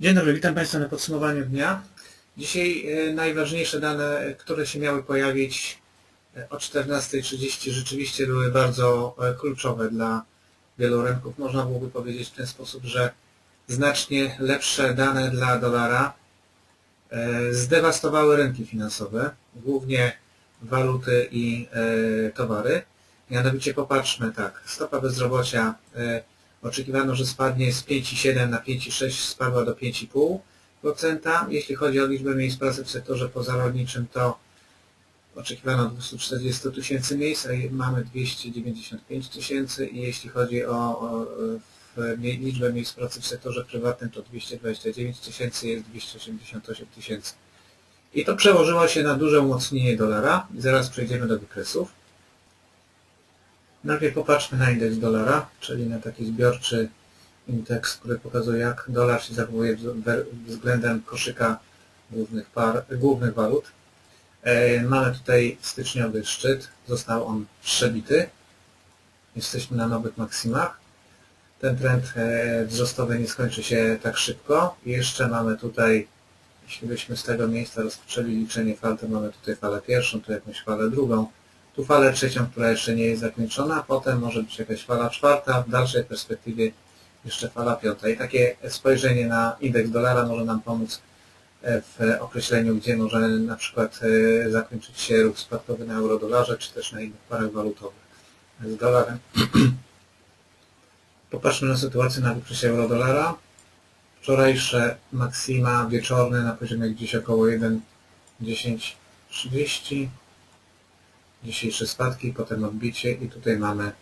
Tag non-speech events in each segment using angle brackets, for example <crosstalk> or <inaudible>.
Dzień dobry, witam Państwa na podsumowaniu dnia. Dzisiaj e, najważniejsze dane, e, które się miały pojawić e, o 14.30 rzeczywiście były bardzo kluczowe dla wielu rynków. Można byłoby powiedzieć w ten sposób, że znacznie lepsze dane dla dolara zdewastowały rynki finansowe, głównie waluty i towary. Mianowicie popatrzmy tak, stopa bezrobocia Oczekiwano, że spadnie z 5,7 na 5,6, spadła do 5,5%. Jeśli chodzi o liczbę miejsc pracy w sektorze pozarolniczym, to oczekiwano 240 tysięcy miejsc, a mamy 295 tysięcy i jeśli chodzi o, o liczbę miejsc pracy w sektorze prywatnym, to 229 tysięcy, jest 288 tysięcy. I to przełożyło się na duże umocnienie dolara. Zaraz przejdziemy do wykresów. Najpierw popatrzmy na indeks dolara, czyli na taki zbiorczy indeks, który pokazuje jak dolar się zachowuje względem koszyka głównych, par, głównych walut. E, mamy tutaj styczniowy szczyt, został on przebity. Jesteśmy na nowych maksimach. Ten trend e, wzrostowy nie skończy się tak szybko. Jeszcze mamy tutaj, jeśli byśmy z tego miejsca rozpoczęli liczenie fal, to mamy tutaj falę pierwszą, tu jakąś falę drugą tu falę trzecią, która jeszcze nie jest zakończona, potem może być jakaś fala czwarta, w dalszej perspektywie jeszcze fala piąta. I takie spojrzenie na indeks dolara może nam pomóc e, w określeniu, gdzie może na przykład e, zakończyć się ruch spadkowy na euro-dolarze, czy też na innych parach walutowych z dolarem. <clears throat> Popatrzmy na sytuację na wykresie euro-dolara. Wczorajsze maksima wieczorne na poziomie gdzieś około 1,1030 dzisiejsze spadki, potem odbicie i tutaj mamy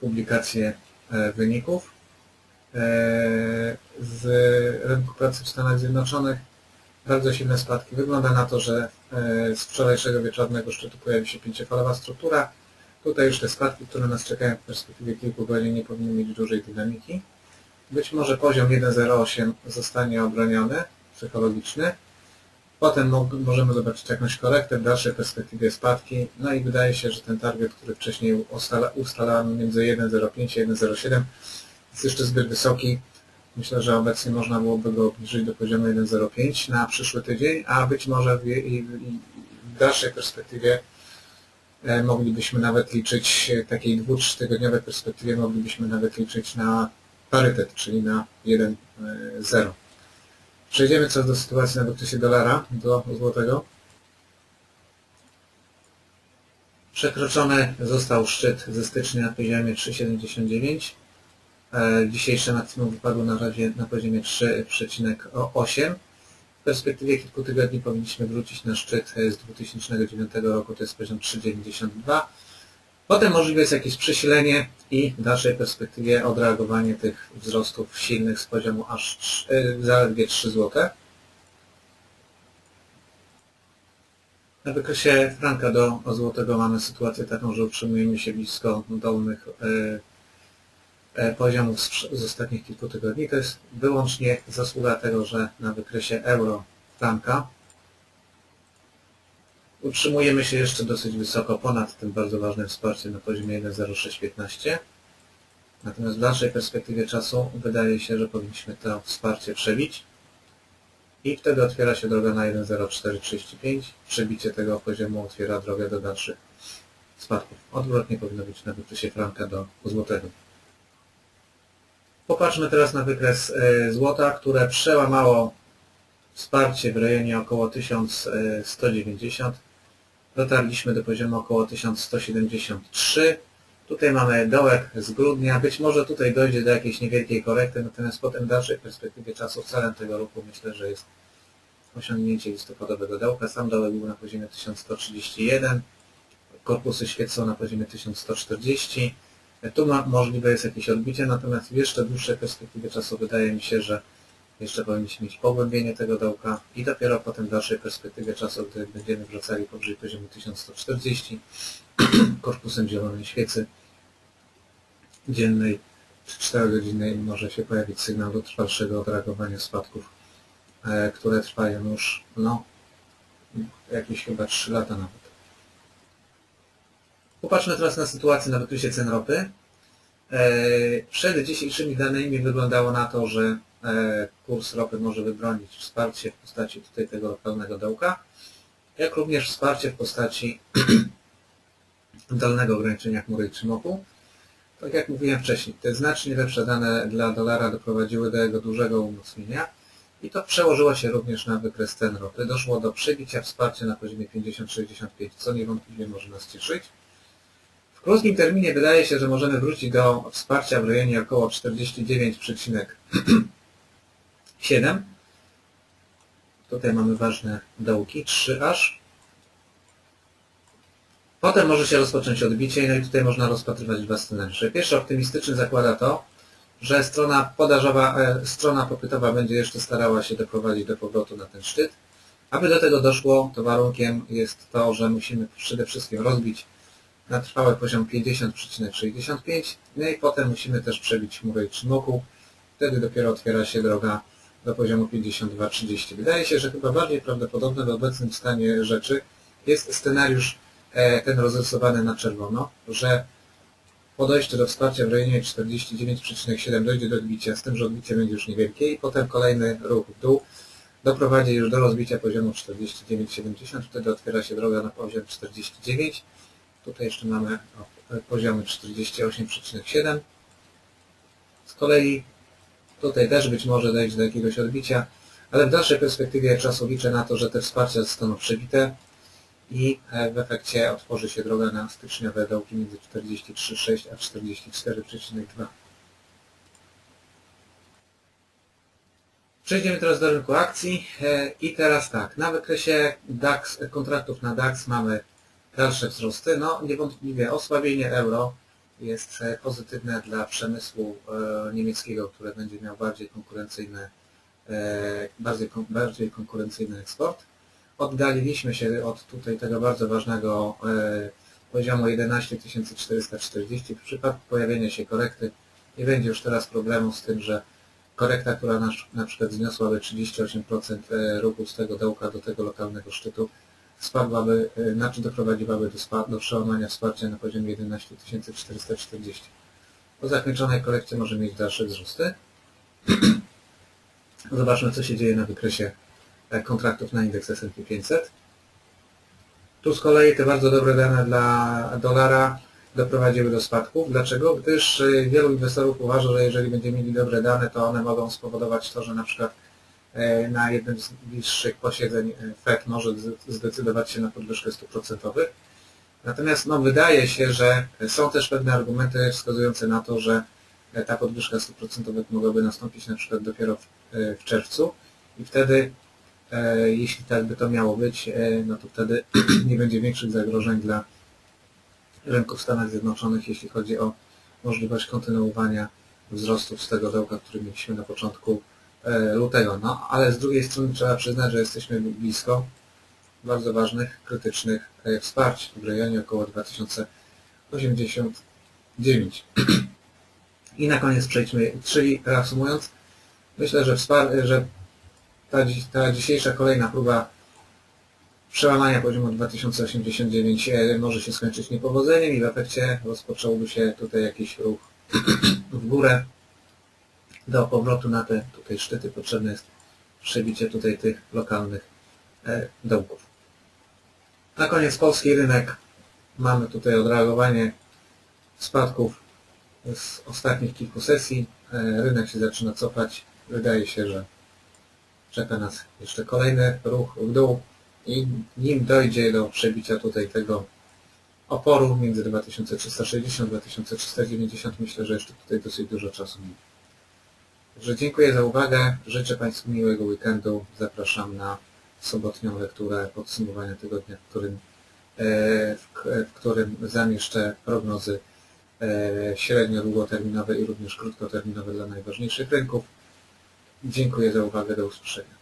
publikację e, wyników e, z rynku pracy w Stanach Zjednoczonych. Bardzo silne spadki. Wygląda na to, że e, z wczorajszego wieczornego szczytu pojawi się pięciofalowa struktura. Tutaj już te spadki, które nas czekają w perspektywie kilku godzin nie powinny mieć dużej dynamiki. Być może poziom 1.08 zostanie obroniony, psychologiczny. Potem możemy zobaczyć jakąś korektę, w dalszej perspektywie spadki. No i wydaje się, że ten target, który wcześniej ustalano między 1,05 a 1,07 jest jeszcze zbyt wysoki. Myślę, że obecnie można byłoby go obniżyć do poziomu 1,05 na przyszły tydzień, a być może w, w dalszej perspektywie e, moglibyśmy nawet liczyć, e, takiej dwu, tygodniowej perspektywie moglibyśmy nawet liczyć na parytet, czyli na 1,0. Przejdziemy teraz do sytuacji na wykresie dolara do złotego. Przekroczony został szczyt ze stycznia na poziomie 3,79. E, dzisiejsze maksimum wypadło na razie na poziomie 3,8. W perspektywie kilku tygodni powinniśmy wrócić na szczyt z 2009 roku, to jest poziom 3,92. Potem możliwe jest jakieś przesilenie i w dalszej perspektywie odreagowanie tych wzrostów silnych z poziomu aż 3, zaledwie 3 zł. Na wykresie franka do złotego mamy sytuację taką, że utrzymujemy się blisko dolnych e, e, poziomów z ostatnich kilku tygodni. To jest wyłącznie zasługa tego, że na wykresie euro franka Utrzymujemy się jeszcze dosyć wysoko ponad tym bardzo ważnym wsparciem na poziomie 1.0615. Natomiast w dalszej perspektywie czasu wydaje się, że powinniśmy to wsparcie przebić i wtedy otwiera się droga na 1.0435. Przebicie tego poziomu otwiera drogę do dalszych spadków. Odwrotnie powinno być na wykresie franka do złotego. Popatrzmy teraz na wykres e, złota, które przełamało wsparcie w rejonie około 1190 dotarliśmy do poziomu około 1173. Tutaj mamy dołek z grudnia. Być może tutaj dojdzie do jakiejś niewielkiej korekty, natomiast potem w dalszej perspektywie czasu celem tego ruchu myślę, że jest osiągnięcie listopadowego dołka. Sam dołek był na poziomie 1131. Korpusy świecą na poziomie 1140. Tu ma, możliwe jest jakieś odbicie, natomiast w jeszcze dłuższej perspektywie czasu wydaje mi się, że jeszcze powinniśmy mieć pogłębienie tego dołka i dopiero potem w dalszej perspektywie czasu, gdy będziemy wracali powyżej poziomu 1140 <clears throat> korpusem zielonej świecy dziennej czy 4-godzinnej może się pojawić sygnał do trwalszego odreagowania spadków, e, które trwają już no, jakieś chyba 3 lata nawet. Popatrzmy teraz na sytuację na wykresie cen ropy. E, przed dzisiejszymi danymi wyglądało na to, że kurs ropy może wybronić wsparcie w postaci tutaj tego lokalnego dołka, jak również wsparcie w postaci <clears throat> dolnego ograniczenia chmury i trzymoku. Tak jak mówiłem wcześniej, te znacznie lepsze dane dla dolara doprowadziły do jego dużego umocnienia i to przełożyło się również na wykres cen ropy. Doszło do przebicia wsparcia na poziomie 50-65, co niewątpliwie może nas cieszyć. W krótkim terminie wydaje się, że możemy wrócić do wsparcia w rejonie około <clears throat> 49,7. Tutaj mamy ważne dołki, 3 aż. Potem może się rozpocząć odbicie, no i tutaj można rozpatrywać dwa scenariusze. Pierwszy optymistyczny zakłada to, że strona podażowa, e, strona popytowa będzie jeszcze starała się doprowadzić do powrotu na ten szczyt. Aby do tego doszło, to warunkiem jest to, że musimy przede wszystkim rozbić na trwały poziom 50,65, no i potem musimy też przebić murę i trzymoku. Wtedy dopiero otwiera się droga do poziomu 52,30. Wydaje się, że chyba bardziej prawdopodobny w obecnym stanie rzeczy jest scenariusz e, ten rozrysowany na czerwono, że po dojściu do wsparcia w rejonie 49,7 dojdzie do odbicia, z tym, że odbicie będzie już niewielkie i potem kolejny ruch w dół doprowadzi już do rozbicia poziomu 49,70, wtedy otwiera się droga na poziom 49. Tutaj jeszcze mamy poziomy 48,7. Z kolei tutaj też być może dojść do jakiegoś odbicia, ale w dalszej perspektywie czasu liczę na to, że te wsparcia zostaną przebite i e, w efekcie otworzy się droga na styczniowe dołki między 43,6 a 44,2. Przejdziemy teraz do rynku akcji e, i teraz tak, na wykresie DAX, kontraktów na DAX mamy dalsze wzrosty. No niewątpliwie osłabienie euro jest e, pozytywne dla przemysłu niemieckiego, który będzie miał bardziej konkurencyjny, bardziej, bardziej konkurencyjny eksport oddaliliśmy się od tutaj tego bardzo ważnego e, poziomu 11440. W przypadku pojawienia się korekty nie będzie już teraz problemu z tym, że korekta, która na, na przykład zniosłaby 38% e, ruchu z tego dołka do tego lokalnego szczytu, spadłaby, znaczy doprowadziłaby do, spad, do przełamania wsparcia na poziomie 11440. Po zakończonej korekcie może mieć dalsze wzrosty. <clears throat> Zobaczmy, co się dzieje na wykresie E, kontraktów na indeks S&P 500. Tu z kolei te bardzo dobre dane dla dolara doprowadziły do spadków. Dlaczego? Gdyż e, wielu inwestorów uważa, że jeżeli będziemy mieli dobre dane, to one mogą spowodować to, że na przykład na jednym z bliższych posiedzeń Fed może zdecydować się na podwyżkę stóp procentowych. Natomiast no, wydaje się, że są też pewne argumenty wskazujące na to, że ta podwyżka stóp procentowych mogłaby nastąpić na przykład dopiero w, w czerwcu i wtedy E, jeśli tak by to miało być, e, no to wtedy <clears throat> nie będzie większych zagrożeń dla rynków Stanach Zjednoczonych, jeśli chodzi o możliwość kontynuowania wzrostów z tego dołka, który mieliśmy na początku e, lutego. No, ale z drugiej strony trzeba przyznać, że jesteśmy blisko bardzo ważnych, krytycznych wsparć w rejonie około 2089. <clears throat> I na koniec przejdźmy, czyli reasumując, myślę, że, że ta, ta dzisiejsza kolejna próba przełamania poziomu 2089 e, może się skończyć niepowodzeniem i w efekcie rozpocząłby się tutaj jakiś ruch <clears throat> w górę. Do powrotu na te tutaj szczyty potrzebne jest przebicie tutaj tych lokalnych e, dołków. Na koniec polski rynek. Mamy tutaj odreagowanie spadków z ostatnich kilku sesji. E, rynek się zaczyna cofać. Wydaje się, że czeka nas jeszcze kolejny ruch w dół i nim dojdzie do przebicia tutaj tego oporu między 2360 a 2390 myślę, że jeszcze tutaj dosyć dużo czasu minie. Także dziękuję za uwagę, życzę Państwu miłego weekendu, zapraszam na sobotnią lekturę podsumowania tygodnia, w którym, e, w którym zamieszczę prognozy e, średnio-długoterminowe i również krótkoterminowe dla najważniejszych rynków. Dziękuję za uwagę. Do usłyszenia.